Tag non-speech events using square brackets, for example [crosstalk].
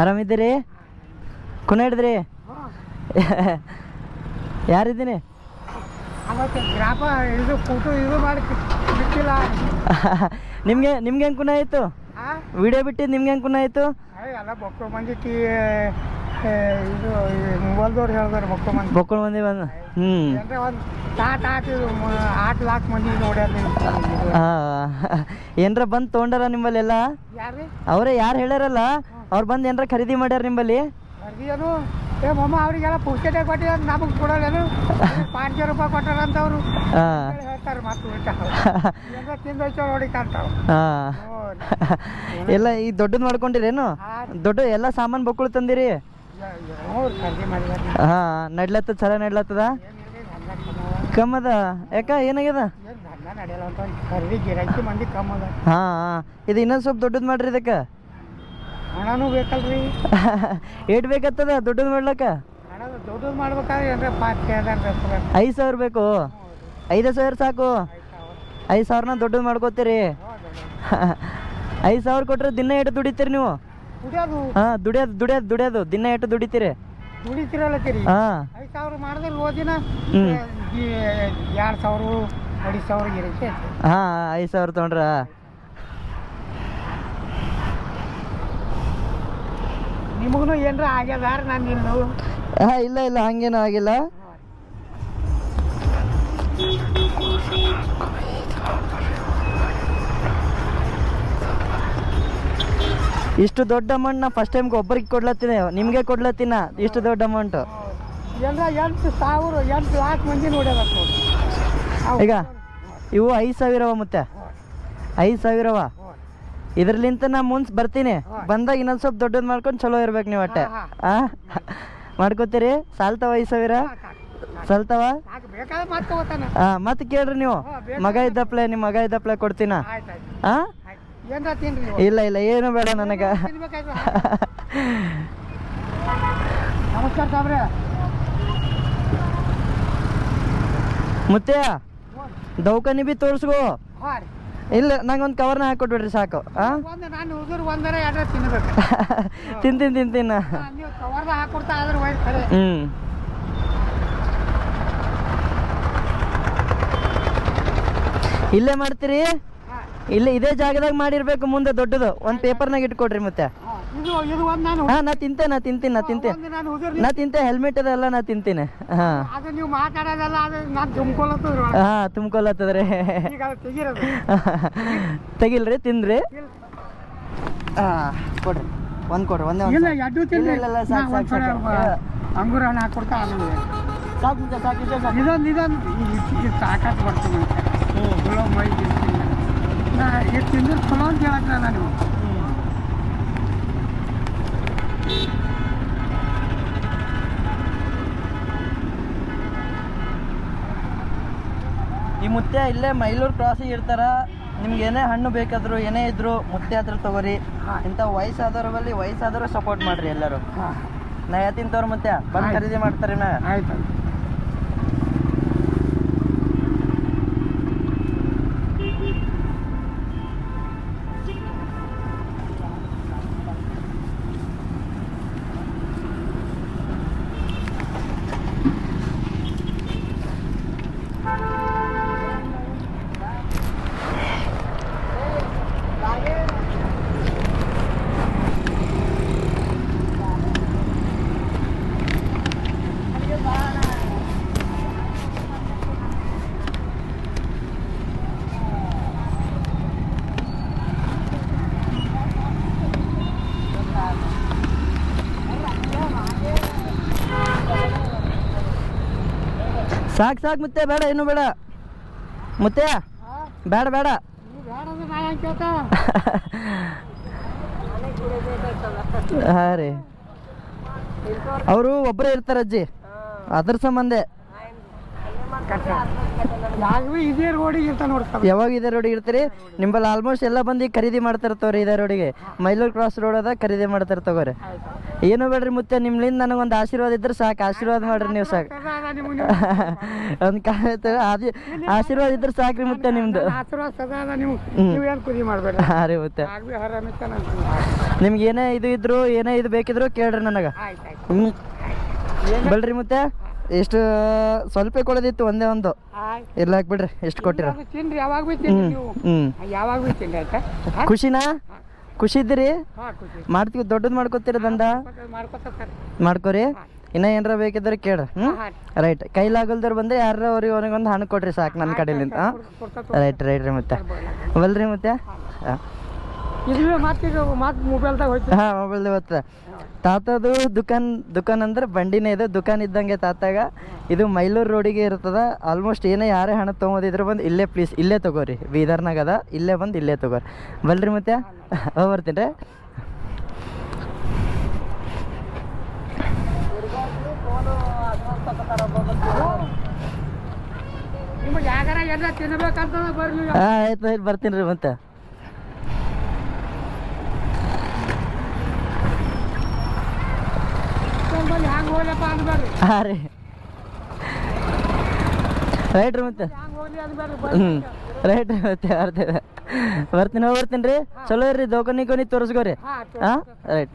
ಆರಾಮಿದ್ದೀರಿ? ಕುನ ಹಿಡಿದ್ರಿ? ಯಾರಿದ್ದೀನಿ ನಿಮ್ಗೆ ಗ್ರಾಪ ಇದು ಫೋಟೋ ಇದು ಮಾಡಿ ಬಿಟ್ಟಿಲ್ಲ. ನಿಮಗೆ ಹೆಂಗೆ ಕುನ ಆಯಿತು? ವಿಡಿಯೋ ಬಿಟ್ಟಿದ್ದು ನಿಮ್ಗೆ ಹೆಂಗೆ ಕುನ ಆಯಿತು? ಬೊಕ್ಕಳ ಮಂದಿ ಬಂದ ಬಂದು ಹ್ಞೂ ಏನರ ಬಂದು ತೊಗೊಂಡಾರ ನಿಮ್ಮಲ್ಲೆಲ್ಲ? ಅವರೇ ಯಾರು ಹೇಳ್ಯಾರಲ್ಲ? ಅವ್ರು ಬಂದು ಏನಾರ ಖರೀದಿ ಮಾಡ್ಯಾರ ನಿಂಬಲ್ಲಿ? ಏನು ಏ ಮಮ್ಮ ಅವ್ರಿಗೆಲ್ಲ ಪುಸ್ತಕ ಕೊಟ್ಟಿದ್ದಾರೆ ನಮಗೆ ಕೊಡೋಲ್ಲೇನು ಪಾಂಚ ರೂಪಾಯಿ ಕೊಟ್ಟಾರಂತವ್ರು. ಅವರು ಹೇಳ್ತಾರೆ ಮತ್ತೆ ಉಲ್ಟಾ ಎಲ್ಲ ತಿಂದೋಯ್ತು ನೋಡಿ ಕಾಣ್ತಾವ. ಎಲ್ಲ ಈ ದೊಡ್ಡದ್ ಮಾಡ್ಕೊಂಡಿರೇನು? ದೊಡ್ಡ ಎಲ್ಲ ಸಾಮಾನ್ ಬಕ್ಕಳು ತಂದಿರಿ? ಹಾ ನಡ್ಲತ್ತದ ಚಲ ನಡ್ಲತ್ತದ? ಕಮ್ಮದ? ಯಾಕ ಏನಾಗ್ಯದ? ಹಾಂ. ಇದು ಇನ್ನೊಂದ್ ಸ್ವಲ್ಪ ದೊಡ್ಡದ್ ಮಾಡ್ರಿ ಇದಕ್ಕೆ. ಹಣನೂ ಬೇಕಲ್ರಿ. [laughs] ಏಟ್ ಬೇಕತ್ತದ ದುಡ್ಡು ಮಾಡ್ಲಕ್ಕ? ದೊಡ್ಡದು ಮಾಡ್ಬೇಕಾದ್ರೆ ಏನ್ರ ಪಾತ್ ಕೇಳ್ದಾರ ಐದು ಸಾವಿರ ಬೇಕು? ಐದು ಸಾವಿರ ಸಾಕು? ಐದು ಸಾವಿರನ ದೊಡ್ಡದು ಮಾಡ್ಕೋತೀರಿ? [laughs] ಐದು ಸಾವಿರ ಕೊಟ್ರೆ ದಿನ ಎಷ್ಟು ದುಡಿತೀರಿ ನೀವು? ದುಡಿಯೋದು. ಹಾಂ ದುಡಿಯೋದು ದುಡಿಯೋದು ದುಡಿಯೋದು. ದಿನ ಎಷ್ಟು ದುಡಿತೀರಿ? ದುಡಿತಿರಲ್ಲತ್ತೀರಿ ಹಾಂ. ಐದು ಸಾವಿರ ಮಾಡಿದ್ರೆ ಓದಿನ. ಎರಡು ಸಾವಿರ ಐದು ಸಾವಿರ ಇರುತ್ತೆ ಹಾಂ ಐದು ಸಾವಿರ ತೊಗೊಂಡ್ರ. ನಿಮಗೂ ಏನರ ಆಗ್ಯದಾರ ನಾನು ನಿಲ್ಲು ಹಾಂ ಇಲ್ಲ ಇಲ್ಲ ಹಂಗೇನು ಆಗಿಲ್ಲ. ಇಷ್ಟು ದೊಡ್ಡ ಅಮೌಂಟ್ ನಾ ಫಸ್ಟ್ ಟೈಮ್ ಒಬ್ಬರಿಗೆ ಕೊಡ್ಲತ್ತೀನಿ ನಿಮಗೆ ಕೊಡ್ಲತ್ತೀನ? ಇಷ್ಟು ದೊಡ್ಡ ಅಮೌಂಟು ಎಲ್ಲ ಎಂಟು ಸಾವಿರ ಎಂಟು ಲಾಕ್ ಮಂದಿ ನೋಡ್ಯಾರ ಈಗ ಇವು ಐದು ಸಾವಿರವ ಮತ್ತೆ ಐದು ಸಾವಿರವ? ಇದ್ರಲಿಂತ ನಾ ಮುಂಚೆ ಬರ್ತೀನಿ. ಬಂದಾಗ ಇನ್ನೊಂದು ಸ್ವಲ್ಪ ದೊಡ್ಡದು ಮಾಡ್ಕೊಂಡು ಚಲೋ ಇರ್ಬೇಕು ನೀವು ಅಟ್ಟೆ ಆ? ಮಾಡ್ಕೋತೀರಿ? ಸಾಲ್ತವ ಐದು ಸಾವಿರ? ಸಲ್ತವ? ಹಾ ಮತ್ತೆ ಕೇಳ್ರಿ ನೀವು. ಮಗ ಇದ್ದಪ್ಲೆ ನಿಮ್ಮ ಮಗ ಇದ್ದಪ್ಲೆ ಕೊಡ್ತೀನ? ಹಾಂ ಇಲ್ಲ ಇಲ್ಲ ಏನು ಬೇಡ ನನಗೆ. ಮುತ್ತೆಯ ದೌಖಾನಿ ಬಿ ತೋರಿಸ್ಕೋ. ಇಲ್ಲ ನಂಗೊಂದು ಕವರ್ನ ಹಾಕೊಟ್ಬಿಡ್ರಿ ಸಾಕು ಹಾಂ ಒಂದು ನಾನು ಉದುರು ಒಂದರ ಎರಡರ ತಿನ್ಬೇಕು. [laughs] ತಿಂತೀನಿ ತಿಂತೀನಿ ನೀವು ಹಾಕೊಡ್ತಾ ಆದ್ರೆ ಒಯ್ದು ಖರೆ ಹ್ಞೂ ಇಲ್ಲೇ ಮಾಡ್ತೀರಿ? ಇಲ್ಲೇ ಇದೇ ಜಾಗದಾಗ ಮಾಡಿರ್ಬೇಕು ಮುಂದೆ ದೊಡ್ಡದು. ಒಂದು ಪೇಪರ್ನಾಗ ಇಟ್ಕೊಡ್ರಿ ಮತ್ತೆ. ಹಾ. ನಾ ತಿಂತೆ ನಾ ತಿಂತೀನಿ ನಾ ಹುಡುಗರು ನಾ ತಿಂತೆ ಹೆಲ್ಮೆಟ್ ಅದೆಲ್ಲ ನಾ ತಿಂತೀನಿ. ಹಾ. ನೀವು ಮಾತಾಡೋದಲ್ಲ ಅದು ನಾನು ಹಾಂ [laughs] ತೆಗಿಲ್ರಿ ತಿಂದ್ರಿ. ಹಾಂ ಕೊಡ್ರಿ. ಒಂದು ಕೊಡ್ರಿ ಒಂದೇ ಇಲ್ಲ ಸಾಕು. ಅಂಗೂರ ಹಣ್ಣು ಹಾಕೊಡ್ತಾ ಆಮೇಲೆ. ಸಾಕು ಮುಂಚೆ ಸಾಕು ಸಾಕು. ಇದೊಂದು ಇದೊಂದು ಸಾಕಾತ್ ಬರ್ತೀನಿ ಮೈ ತಿಂತೀನಿ ನಾ ಇದು ತಿಂದ್ರೆ ಚಲೋ ಅಂತ ಹೇಳಕ್ಕ ನಾನು. ಈ ಮುತ್ಯ ಇಲ್ಲೇ ಮೈಲೂರು ಕ್ರಾಸಿಗೆ ಇರ್ತಾರ. ನಿಮ್ಗೆ ಏನೇ ಹಣ್ಣು ಬೇಕಾದ್ರು ಏನೇ ಇದ್ರು ಮುತ್ಯ ಹತ್ರ ತಗೋರಿ. ಇಂಥ ವಯಸ್ಸಾದವ್ರ ಬಲ್ಲಿ ವಯಸ್ಸಾದವ್ರು ಸಪೋರ್ಟ್ ಮಾಡ್ರಿ ಎಲ್ಲರೂ. ನಾ ತಿಂತವ್ರ ಮುತ್ಯ ಬಂದು. ಖರೀದಿ ಮಾಡ್ತಾರೆ ನಾ ಆಯ್ತು. ಸಾಕು ಸಾಕು ಮುತ್ತೆ, ಬೇಡ ಏನು ಬೇಡ. ಮುತ್ತೆ, ಬೇಡ ಬೇಡ. [laughs] ಹಾ ರೀ. ಅವರು ಒಬ್ಬರೇ ಇರ್ತಾರೆ ಅಜ್ಜಿ. ಅದ್ರ ಸಂಬಂಧೆ. ಯಾವಾಗ ಇದೇ ರೋಡಿಗೆ ಇರ್ತಾನೆ ನೋಡ್ತಾರೆ ಯಾವಾಗ ಇದೇ ರೋಡಿಗೆ ಇರ್ತೀರಿ? ನಿಂಬಲ್ಲಿ ಆಲ್ಮೋಸ್ಟ್ ಎಲ್ಲ ಬಂದು ಖರೀದಿ ಮಾಡ್ತಿರ್ತವ್ರಿ ಇದೇ ರೋಡಿಗೆ ಮೈಲೂರು ಕ್ರಾಸ್ ರೋಡ್ ಅದ ಖರೀದಿ ಮಾಡ್ತಾ ತಗೋರಿ. ಏನು ಬೇಡ್ರಿ ಮುತ್ತೆ ನಿಮ್ಲಿಂದ ನನಗೊಂದು ಆಶೀರ್ವಾದ ಇದ್ರೆ ಸಾಕು. ಆಶೀರ್ವಾದ ಮಾಡ್ರಿ ನೀವು ಸಾಕು. [laughs] ಒಂದು ಆದಿ ಆಶೀರ್ವಾದ ಇದ್ರೆ ಸಾಕ್ರಿ ಮುತ್ತೆ ನಿಮ್ದು. ಆಶೀರ್ವಾದ ಸದಾ ನೀವು ಮಾಡಬೇಡ. ಹಾಂ ರೀ ಮುತ್ತೆ. ನಿಮ್ಗೆ ಏನೇ ಇದು ಇದ್ರು ಏನೇ ಇದು ಬೇಕಿದ್ರು ಕೇಳ್ರಿ ನನಗೆ. ಹ್ಞೂ ಬಲ್ರಿ ಮತ್ತೆ. ಎಷ್ಟು ಸ್ವಲ್ಪ ಕೊಡೋದಿತ್ತು ಒಂದೇ ಒಂದು. ಎಲ್ಲ ಇಲ್ಲ ಬಿಡ್ರಿ ಎಷ್ಟು ಕೊಟ್ಟಿರ. ತಿನ್ರಿ ಯಾವಾಗ ತಿನ್ರಿ ನೀವು. ಯಾವಾಗ ಭೀ ತಿನ್ರಿ ಆಯ್ತಾ? ಖುಷಿನಾ? ಖುಷಿ. ಇದ್ದೀರಿ ಮಾಡ್ತೀವಿ ದೊಡ್ಡದು ಮಾಡ್ಕೋತೀರ ದಂದ ಮಾಡ್ಕೋರಿ. ಇನ್ನ ಏನಾರ ಬೇಕಿದ್ರೆ ಕೇಳ್ರಿ ಹ್ಞೂ ರೈಟ್. ಕೈಲಾಗಲ್ದವ್ರು ಬಂದ್ರೆ ಯಾರು ಅವ್ರಿಗೆ ಅವ್ರಿಗೆ ಒಂದು ಹಣ್ಣು ಕೊಡ್ರಿ ಸಾಕು ನನ್ನ ಕಡೆಲಿಂದ ರೈಟ್ ರೈಟ್ ರೀ ಮತ್ತೆ. ಬಲ್ರಿ ಮತ್ತೆ? ಹಾಂ. ಇದುವೇ ಮಾತೀಗ ಮಾತು ಮೊಬೈಲ್ದಾಗ ಹೋಯ್ತು. ಹಾಂ ಮೊಬೈಲ್ ಇವತ್ತು ತಾತದು ದುಕಾನ್ ದುಕಾನ್ ಅಂದ್ರೆ ಬಂಡಿನೇ ಇದೆ. ದುಕಾನ್ ಇದ್ದಂಗೆ ತಾತಾಗ. ಇದು ಮೈಲೂರು ರೋಡಿಗೆ ಇರ್ತದ. ಆಲ್ಮೋಸ್ಟ್ ಏನೇ ಯಾರೇ ಹಣ ತೊಗೊಂಡಿದ್ರೆ ಬಂದು ಇಲ್ಲೇ ಪ್ಲೀಸ್ ಇಲ್ಲೇ ತಗೋರಿ. ಬೀದರ್ನಾಗ ಅದ. ಇಲ್ಲೇ ಬಂದು ಇಲ್ಲೇ ತಗೋರಿ. ಬಲ್ರಿ ಮತ್ತೆ ಬರ್ತೀನಿ ರೀ. ಹಾಂ ಆಯ್ತು ಆಯ್ತು ಬರ್ತೀನಿ ರೀ ಮತ್ತೆ ಹ್ಯಾಂಗ ಹೋಗ್ಲಪ್ಪ ಅನ್ಬೇಡ್ರಿ ಹಾಂ ರೀ. ರೈಟ್ ರೀ ಮತ್ತೆ. ಹ್ಯಾಂಗ ಹೋಗ್ಲಿ ಅನ್ಬೇಡ್ರಿ ಹ್ಞೂ ರೈಟ್ ರೀ ಮತ್ತೆ ಬರ್ತೀನಿ ಬರ್ತೀನಿ ಹೋಗಿ ಬರ್ತೀನಿ ರೀ. ಚಲೋ ಇರ್ರಿ ದೋಕಾನಿ ಕೋನಿ ತೋರಿಸ್ಕೋರಿ ಹಾಂ ರೈಟ್